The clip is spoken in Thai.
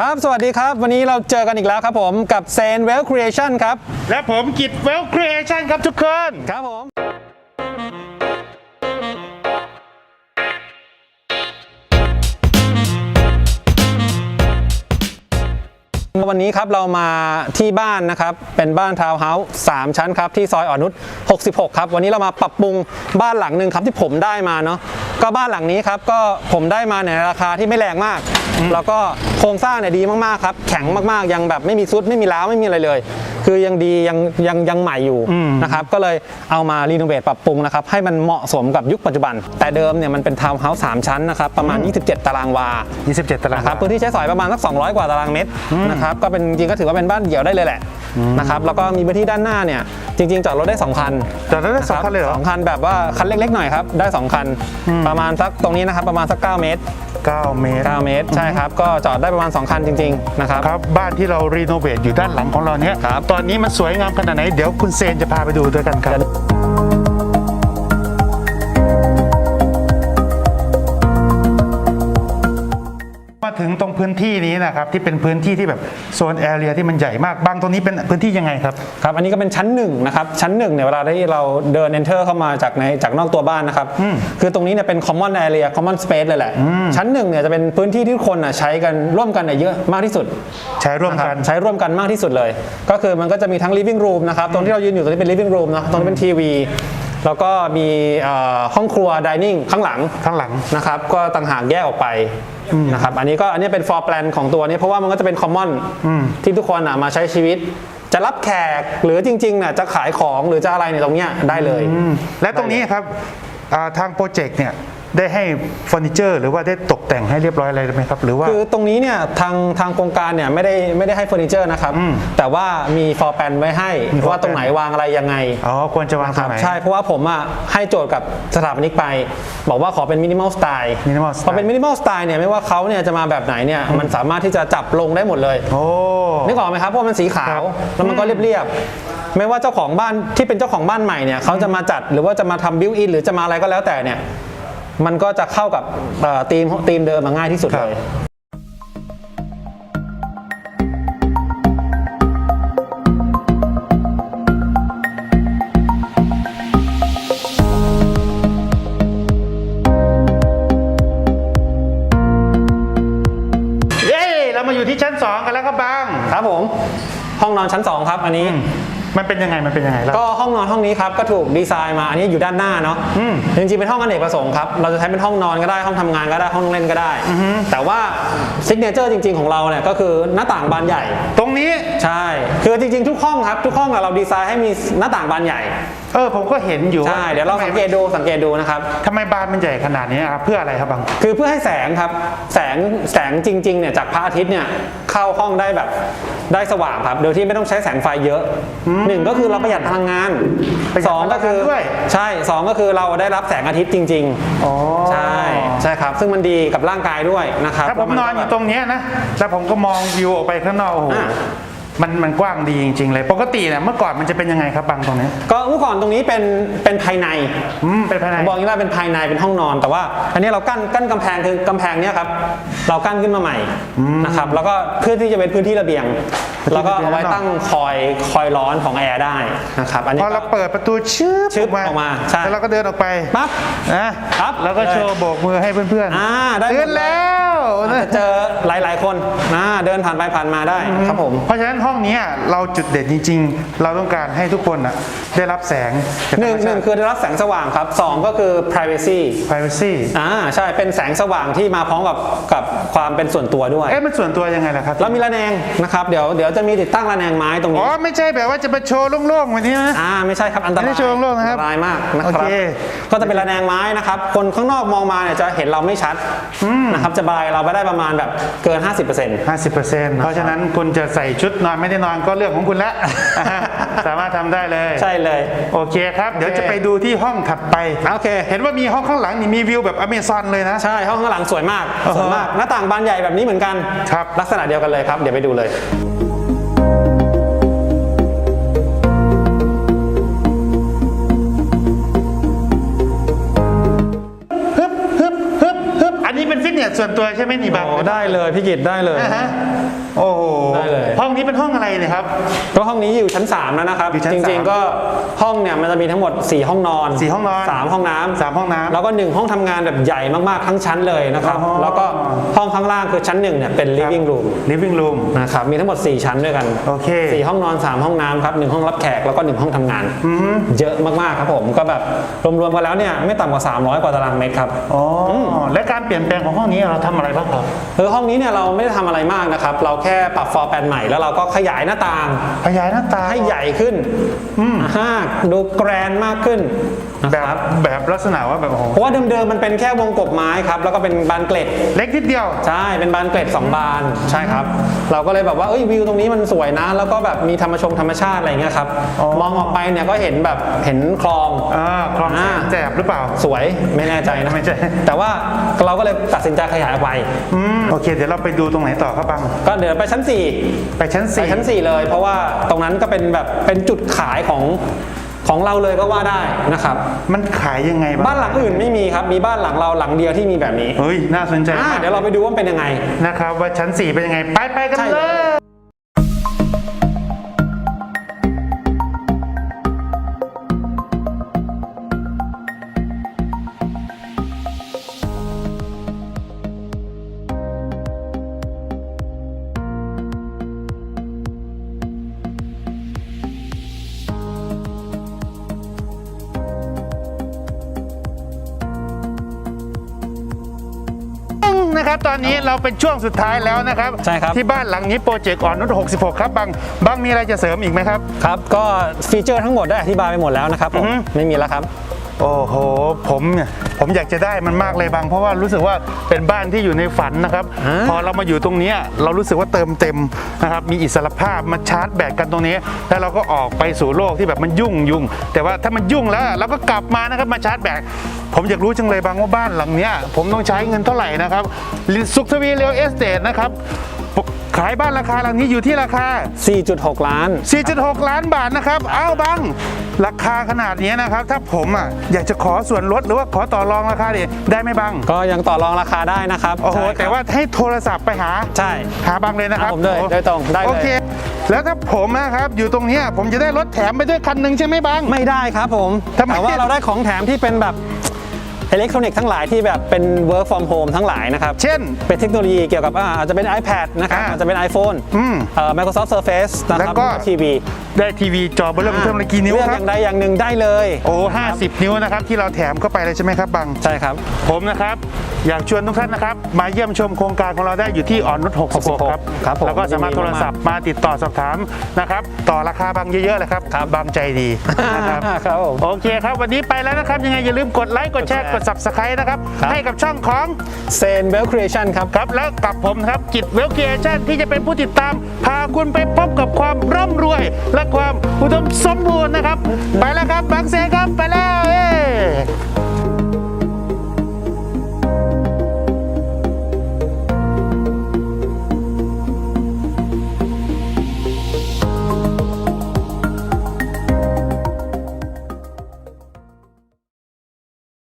ครับ สวัสดีครับ วันนี้เราเจอกันอีกแล้วครับผมกับเซนเวลครีเอชั่นครับ และผมกิจเวลครีเอชั่นครับทุกคน ครับผม วันนี้ครับเรามาที่บ้านนะครับ เป็นบ้านทาวน์เฮาส์3ชั้นครับ ที่ซอยอ่อนนุช66 ครับ วันนี้เรามาปรับปรุงบ้านหลังหนึ่งครับที่ผมได้มาเนาะก็บ้านหลังนี้ครับก็ผมได้มาในราคาที่ไม่แรงมาก แล้วก็โครงสร้างเนี่ยดีมากๆครับแข็งมากๆยังแบบไม่มีซุดไม่มีร้าวไม่มีอะไรเลย คือยังดียังยังยังใหม่อยู่นะครับก็เลยเอามารีโนเวทปรับปรุงนะครับให้มันเหมาะสมกับยุคปัจจุบัน แต่เดิมเนี่ยมันเป็นทาวน์เฮาส์3ชั้นนะครับประมาณ 27 ตารางวา 27 ตารางนะครับพื้นที่ใช้สอยประมาณสัก 200 กว่าตารางเมตรนะครับก็เป็นจริงๆก็ถือว่าเป็นบ้านเดี่ยวได้เลยแหละนะครับแล้วก็มีพื้นที่ด้านหน้าเนี่ย จริงๆจอดรถได้2คันจอดรถได้สองคันเลยเหรอสองคันแบบว่าคันเล็กๆหน่อยครับได้2คัน ประมาณสักตรงนี้นะครับประมาณสัก9เมตร9 เมตร 9 เมตร ใช่ครับ ก็จอดได้ประมาณ 2 คันจริง ๆ นะครับ ครับ บ้านที่เรารีโนเวทอยู่ด้านหลังของเราเนี้ยครับตอนนี้มันสวยงามขนาดไหน เดี๋ยวคุณเซนจะพาไปดูด้วยกันครับ ตรงพื้นที่นี้นะครับที่เป็นพื้นที่ที่แบบโซนแอเรียที่มันใหญ่มากบางตรงนี้เป็นพื้นที่ยังไงครับ ครับ อันนี้ก็เป็นชั้นหนึ่งนะครับ ชั้นหนึ่งเนี่ยเวลาที่เราเดิน enter เข้ามาจากในจากนอกตัวบ้านนะครับคือตรงนี้เนี่ยเป็น common area common space เลยแหละชั้นหนึ่งเนี่ยจะเป็นพื้นที่ที่ทุกคนน่ะใช้กันร่วมกันเนี่ยเยอะมากที่สุด ใช้ร่วมนะคกัรับนใช้ร่วมกันมากที่สุดเลย ก็คือมันก็จะมีทั้ง living room นะครับ ตรงที่เรายืนอยู่ตรงนี้เป็น living room เนอะตรงนี้เป็นทีวี แล้วก็มีเอ่อห้องครัว dining ข้างหลังข้างหลังนะครับก็ต่างหากแยกออกไปนะครับอันนี้ก็อันนี้เป็น for plan ของตัวนี้เพราะว่ามันก็จะเป็น common ที่ทุกคนอะมาใช้ชีวิตจะรับแขกหรือจริงๆน่ะจะขายของหรือจะอะไรเนี่ยตรงเนี้ยได้เลย และตรงนี้ครับอ่าทางโปรเจกต์เนี่ย ได้ให้เฟอร์นิเจอร์หรือว่าได้ตกแต่งให้เรียบร้อยอะไรไหมครับ หรือว่า คือตรงนี้เนี่ยทางทางโครงการเนี่ยไม่ได้ไม่ได้ให้เฟอร์นิเจอร์นะครับแต่ว่ามี for plan ไว้ให้มี for ว่าตรงไหน plan วางอะไรยังไงอ๋อควรจะวางนะตครรังบไหน ใช่เพราะว่าผมอะให้โจทย์กับสถาปนิกไป บอกว่าขอเป็นมินิมอลสไตล์ minimal style พอเป็นมินิมอลสไตล์เนี่ยไม่ว่าเขาเนี่ยจะมาแบบไหนเนี่ยมันสามารถที่จะจับลงได้หมดเลย โอ้ นึกออกไหมครับเพราะมันสีขาครัวบแล้วมันก็เรียบๆไม่ว่าเจ้าของบ้านที่เป็นเจ้าของบ้านใหม่เนี่ยเขาจะมาจัดหรือว่าจะมาทำบิวอินหรือจะมาอะไรก็แล้วแต่เนี่ย มันก็จะเข้ากับเอ่อธีมธีมเดิมมาง่ายที่สุดเลยเย้เรามาอยู่ที่ชั้น 2 กันแล้วครับบาง ครับผม ห้องนอนชั้น 2 ครับอันนี้ มันเป็นยังไง มันเป็นยังไงล่ะ ก็ห้องนอนห้องนี้ครับก็ถูกดีไซน์มาอันนี้อยู่ด้านหน้าเนาะอืมจริงๆเป็นห้องอเนกประสงค์ครับเราจะใช้เป็นห้องนอนก็ได้ห้องทำงานก็ได้ห้องเล่นก็ได้แต่ว่าซิกเนเจอร์จริง ๆของเราเนี่ยก็คือหน้าต่างบานใหญ่ ตรงนี้ ใช่ คือจริงๆ ทุกห้องครับ ทุกห้องอะเราดีไซน์ให้มีหน้าต่างบานใหญ่ เออผมก็เห็นอยู่ใช่ เดี๋ยวเราสังเกตดูสังเกตดูนะครับทำไมบานมันใหญ่ขนาดนี้ครับเพื่ออะไรครับบางคือเพื่อให้แสงครับ แสงแสงจริงๆเนี่ยจากพระอาทิตย์เนี่ยเข้าห้องได้แบบได้สว่างครับ โดยที่ไม่ต้องใช้แสงไฟเยอะหนึ่งก็คือเราประหยัดพลังงานประหยัดสองก็คือพลังงานด้วยใช่สองก็คือเราได้รับแสงอาทิตย์จริงอ๋อๆใช่ใช่ครับ ซึ่งมันดีกับร่างกายด้วยนะครับถ้าผมนอนอยู่แล้วตรงเนี้ยนะแล้วผมก็มองวิวออกไปข้างนอกโอ้โหอ่า มันมันกว้างดีจริง ๆ เลย ปกติเนี่ยเมื่อก่อนมันจะเป็นยังไงครับบางตรงนี้ ก็เมื่อก่อนตรงนี้เป็นเป็นภายในอืมเป็นภายใน ผมบอกอย่างนี้ว่าเป็นภายในเป็นห้องนอน แต่ว่า อันนี้เรากั้นกั้นกำแพงคือกำแพงเนี้ยครับเรากั้นขึ้นมาใหม่นะครับแล้วก็เพื่อที่จะเป็นพื้นที่ระเบียง แล้วก็เอาไว้ตั้งคอยคอยร้อนของแอร์ได้นะครับอันนี้พอเราก็เปิดประตูชืบชึบออกมาใช่แล้วเราก็เดินออกไปปั๊บนะครับแล้วก็เลยโชว์โบกมือให้เพื่อนอ่าได้หมดเดินแล้วจะเจอหลายๆคนนะเดินผ่านไปผ่านมาได้ครับผมเพราะฉะนั้นห้องเนี้ยเราจุดเด่นจริง ๆ เราต้องการให้ทุกคนน่ะได้รับแสงจากหนึ่งหนึ่งคือได้รับแสงสว่างครับสองก็คือ privacy privacy อ่าใช่เป็นแสงสว่างที่มาพร้อมกับกับความเป็นส่วนตัวด้วยเอ๊ะมันส่วนตัวยังไงล่ะครับแล้วมีระแนงนะครับเดี๋ยวเดี๋ยวจะมีติดตั้งระแนงไม้ตรงอ๋นี้อไม่ใช่แบบว่าจะมาโชว์โล่งๆวันนี้นะ อ่า ไม่ใช่ครับ อันตรายไม่ได้โชว์โล่งนะครับ อันตรายมากนะคโอรับเคก็จะเป็นระแนงไม้นะครับ คนข้างนอกมองมาเนี่ยจะเห็นเราไม่ชัดนะครับ จะบายเราไปได้ประมาณแบบเกิน 50% 50%เพราะฉะนั้นคุณจะใส่ชุดนอนไม่ได้นอนก็เรื่องของคุณละ สามารถทำได้เลย ใช่เลย โอเคครับ เดี๋ยวจะไปดูที่ห้องถัดไป โอเค เห็นว่ามีห้องข้างหลังนี่มีวิวแบบอเมซอนเลยนะ ใช่ ห้องข้างหลังสวยมาก สวยมาก หน้าต่างบานใหญ่แบบนี้เหมือนกัน ครับ ลักษณะเดียวกันเลยครับ เดี๋ยวไปดูเลย สส่วนตัวใช่ไหมนี่บังโอ้ได้เลยพี่กิตได้เลยอ่าฮะ โอ้โหได้เลย ห้องนี้เป็นห้องอะไรเนี่ยครับ ก็ห้องนี้อยู่ชั้น 3 แล้วนะครับ อยู่ชั้นจริงสามๆก็ห้องเนี่ยมันจะมีทั้งหมด 4 ห้องนอนสี่ห้องนอน3ห้องน้ำสามห้องน้ำแล้วก็ 1 ห้องทำงานแบบใหญ่มากๆ ทั้งชั้นเลยนะครับ อ๋อ แล้วก็ห้องข้างล่างคือชั้น 1เนี่ยเป็น living room living room นะครับ มีทั้งหมด 4 ชั้นด้วยกันโอเค สี่ห้องนอน 3 ห้องน้ำครับหนึ่งห้องรับแขกแล้วก็ 1 ห้องทำงานเยอะมากๆครับผม ก็แบบรวมๆกันแล้วเนี่ยไม่ต่ำกว่า 300 กว่าตารางเมตรครับ อ๋ออและการเปลี่ยนแปลงของห้องนี้เราทำอะไรบ้างครับ คือห้องนี้เนี่ยเราไม่ได้ทำอะไรมากนะครับ เราแค่ปรับฟอร์แปลนใหม่แล้วเราก็ขยายหน้าต่าง ขยายหน้าตางให้ใหญ่ขึ้นอ่าดูแกรนด์มากขึ้นนะ แบคบรับแบบลักษณะว่าแบบโอ้โหเพราะว่าเดิมๆมันเป็นแค่วงกบไม้ครับ แล้วก็เป็นบานเกล็ด เล็กนิดเดียว ใช่ เป็นบานเกล็ด 2 บาน ใช่ครับ เราก็เลยแบบว่า เอ้ยวิวตรงนี้มันสวยนะ แล้วก็แบบมีธรรมชงธรรมชาติอะไรเงี้ยครับอ๋อมองออกไปเนี่ยก็เห็นแบบเห็นคลองอ่าคลองแสนอ่าแสบหรือเปล่า สวย ไม่แน่ใจนะ ไม่ใช่ แต่ว่าเราก็เลยตัดสินใจขยายออกไปอืมโอเค เดี๋ยวเราไปดูตรงไหนต่อครับบัง ก็เดี๋ยวไปชั้น 4 ไปชั้นไปสี่ชั้น 4 เลย เพราะว่าตรงนั้นก็เป็นแบบเป็นจุดขายของ ของเราเลยก็ว่าได้นะครับมันขายยังไงบ้านหลังอื่นไม่มีครับมีบ้านหลังเราหลังเดียวที่มีแบบนี้เฮ้ยน่าสนใจอ่ามากเดี๋ยวเราไปดูว่ามันเป็นยังไงนะครับว่าชั้น 4 เป็นยังไง ไปไปกันใช่เลย ครับตอนนี้เราเป็นช่วงสุดท้ายแล้วนะครับ ใช่ครับ ที่บ้านหลังนี้โปรเจกต์อ่อนนุช66 ครับบังบังมีอะไรจะเสริมอีกไหมครับ ครับ ก็ฟีเจอร์ทั้งหมดได้อธิบายไปหมดแล้วนะครับผมอือฮึ ไม่มีแล้วครับ โอ้โห ผมเนี่ยผมอยากจะได้มันมากเลยบาง เพราะว่ารู้สึกว่าเป็นบ้านที่อยู่ในฝันนะครับ อ่า พอเรามาอยู่ตรงเนี้ยเรารู้สึกว่าเติมเต็มนะครับ มีอิสรภาพมาชาร์จแบตกันตรงนี้ แล้วเราก็ออกไปสู่โลกที่แบบมันยุ่งยุ่งแต่ว่าถ้ามันยุ่งแล้วเราก็กลับมานะครับมาชาร์จแบต ผมอยากรู้จังเลยบางว่าบ้านหลังเนี้ยผมต้องใช้เงินเท่าไหร่นะครับสุขทวีเรียลเอสเตทนะครับขายบ้านราคาหลังนี้อยู่ที่ราคา 4.6 ล้าน 4.6 ล้านบาทนะครับเอาบัง ราคาขนาดนี้นะครับ ถ้าผมอะอยากจะขอส่วนลดหรือว่าขอต่อรองราคาดิได้ไหมบัง ก็ยังต่อรองราคาได้นะครับ โอ้โหใช่ครับแต่ว่าให้โทรศัพท์ไปหา ใช่ หาบังเลยนะครับหาผมเลยโอ้โดยตรง ได้เลย โอเค แล้วถ้าผมนะครับอยู่ตรงเนี้ยผมจะได้รถแถมไปด้วยคันหนึ่งใช่ไหมบัง ไม่ได้ครับผมทำไมแต่ว่าเราได้ของแถมที่เป็นแบบ อิเล็กทรอนิกส์ทั้งหลายที่แบบเป็น work from home ทั้งหลายนะครับ เช่น เป็นเทคโนโลยีเกี่ยวกับอ่าอาจจะเป็น iPad นะครับอ่าอาจจะเป็น iPhone อืมเอ่อ Microsoft Surface นะแล้ครับวก็ ทีวีได้ทีวีจอเบอร์เริ่มเทิมเลยกี่นิ้วเลือกคอรับ ย่างใดอย่างหนึ่งได้เลยโอ้50นิ้วนะครับ ที่เราแถมเข้าไปเลยใช่ไหมครับบัง ใช่ครับ ผมนะครับ อยากชวนทุกท่านนะครับ มาเยี่ยมชมโครงการของเราได้อยู่ที่อ่อนนุช66 ครับครับผมแล้วก็สามารถโทรศัพท์มาติดต่อสอบถามนะครับ ต่อราคาบางเยอะๆเลยครับครับบางใจดีนะครับครับผมโอเคครับ วันนี้ไปแล้วนะครับ ยังไงอย่าลืมกดไลค์กดแชร์กด subscribe นะครับ ครับ ให้กับช่องของเซนเวลครีเอชั่นครับ ครับแล้วกับผมนะครับกิจเวลเกียชั่นที่จะเป็นผู้ติดตาม พาคุณไปพบกับความร่ำรวย และความอุดมสมบูรณ์นะครับ ไปแล้วครับบางเซนครับไปแล้วเอ้